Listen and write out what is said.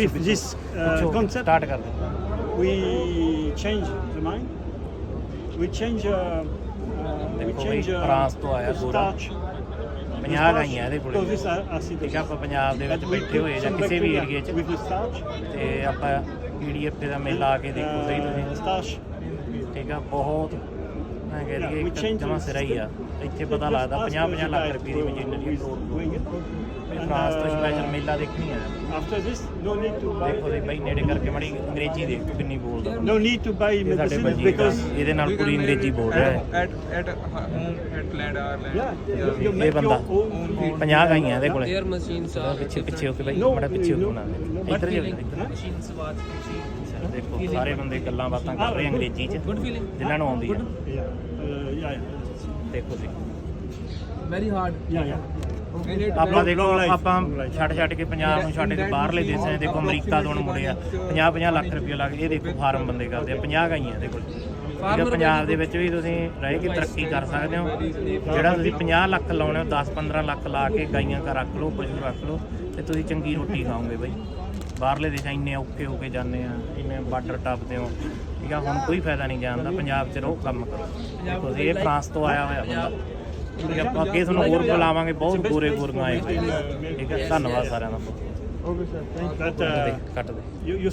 With this uh, concept, start ਕਰ ਦਿਓ we change the mind. We change. Uh, uh, we ਦੇਖੋ change. ਬਈ, Uh, France ਤੋਂ ਆਇਆ the ਗੋਰਾ। starch. 50 ਗਾਈਆਂ ਇਹਦੇ ਕੋਲ this are acid. ਠੀਕ ਆ ਆਪਾਂ ਪੰਜਾਬ ਦੇ ਵਿੱਚ But we ਬੈਠੇ ਹੋਏ ਜਾਂ some ਕਿਸੇ ਵੀ bacteria ਏਰੀਏ 'ਚ with the starch. ਤੇ ਆਪਾਂ ਪੀਡੀਐਫ ਦਾ ਮੇਲਾ ਆ ਕੇ ਦੇਖੋ ਸਹੀ Uh, ਤੁਸੀਂ starch. ਠੀਕ ਆ ਬਹੁਤ ਮੈਂ ਕਹਿ ਰਹੀ ਜਮਾ the ਸਿਰਾ ਹੀ ਆ ਇੱਥੇ ਪਤਾ ਲੱਗਦਾ ask 50 50 ਲੱਖ ਰੁਪਏ ਦੀ ਮਸ਼ੀਨਰੀ ਫਰਾਂਸ ਤੋਂ uh, ਸਪੈਸ਼ਲ ਮੇਲਾ ਦੇਖਣੀ ਆ After this, no need to buy. ਦੇਖੋ ਜੀ ਬਈ ਨੇੜੇ ਕਰਕੇ ਮੜੀ ਅੰਗਰੇਜ਼ੀ ਦੇਖੋ ਕਿੰਨੀ ਬੋਲਦਾ ਇਹ ਸਾਡੇ medicine ਬਲਜੀਤ ਆ because ਇਹਦੇ ਨਾਲ ਪੂਰੀ ਅੰਗਰੇਜ਼ੀ ਬੋਲ ਰਿਹਾ ਹੈ at land our land yeah, you, you ਇਹ ਬੰਦਾ your own food. 50 ਗਾਈਆਂ ਇਹਦੇ ਕੋਲੇ ਪਿੱਛੇ ਪਿੱਛੇ ਹੋ ਕੇ ਬਈ ਬੜਾ ਪਿੱਛੇ ਹੋ ਦੇ ਇੱਧਰ ਜੇ. ਦੇਖੋ ਸਾਰੇ ਬੰਦੇ ਗੱਲਾਂ ਬਾਤਾਂ ਕਰ ਰਹੇ ਅੰਗਰੇਜ਼ੀ ਚ. ਜਿਨ੍ਹਾਂ ਨੂੰ ਆਉਂਦੀ ਆ Yeah. ਦੇਖੋ ਜੀ Very hard. Yeah, yeah. ਆਪਾਂ ਦੇਖੋ life, ਆਪਾਂ. ਛੱਡ ਛੱਡ ਕੇ ਪੰਜਾਬ ਨੂੰ ਛੱਡ ਕੇ ਬਾਹਰਲੇ ਦੇਸ਼ਾਂ 'ਚ ਦੇਖੋ ਅਮਰੀਕਾ ਤੋਂ ਹੁਣ ਮੁੜੇ ਆ 50 50 ਲੱਖ ਰੁਪਏ ਲੱਗ ਇਹ ਦੇਖੋ ਫਾਰਮ ਬੰਦੇ ਕਰਦੇ ਆ 50 ਗਾਈਆਂ ਇਹਦੇ ਕੋਲ ਠੀਕ ਆ, ਪੰਜਾਬ ਦੇ ਵਿੱਚ ਵੀ ਤੁਸੀਂ ਰਹਿ ਕੇ ਤਰੱਕੀ ਕਰ ਸਕਦੇ ਹੋ। ਜਿਹੜਾ ਤੁਸੀਂ 50 ਲੱਖ ਲਾਉਣੇ ਹੋ 10 15 ਲੱਖ ਲਾ ਕੇ ਗਾਈਆਂ ਘਰ ਰੱਖ ਲਓ ਪਸ਼ੂ ਰੱਖ ਲਓ ਤੇ ਤੁਸੀਂ ਚੰਗੀ ਰੋਟੀ ਖਾਓਗੇ ਬਈ। ਬਾਹਰਲੇ ਦੇਸ਼ਾਂ ਇੰਨੇ ਔਖੇ ਹੋ ਕੇ ਜਾਂਦੇ ਆ ਇੰਨੇ ਬਾਰਡਰ ਟੱਪਦੇ ਹੋ। ਠੀਕ ਆ ਹੁਣ ਕੋਈ ਫਾਇਦਾ ਨਹੀਂ ਜਾਣਦਾ ਪੰਜਾਬ 'ਚ ਰਹੋ ਕੰਮ ਕਰੋ। ਦੇਖੋ ਜੀ, ਇਹ ਫਰਾਂਸ ਤੋਂ ਆਇਆ ਹੋਇਆ ਬੰਦਾ। ਠੀਕ ਆ, ਆਪਾਂ ਅੱਗੇ ਤੁਹਾਨੂੰ ਹੋਰ ਬੁਲਾਵਾਂਗੇ ਬਹੁਤ ਗੋਰੇ ਗੋਰੀਆਂ ਆਏ ਹੋਏ। ਆ। ਠੀਕ ਹੈ ਧੰਨਵਾਦ ਸਾਰਿਆਂ ਦਾ। But uh, ਕੱਟ ਦੇ। You, you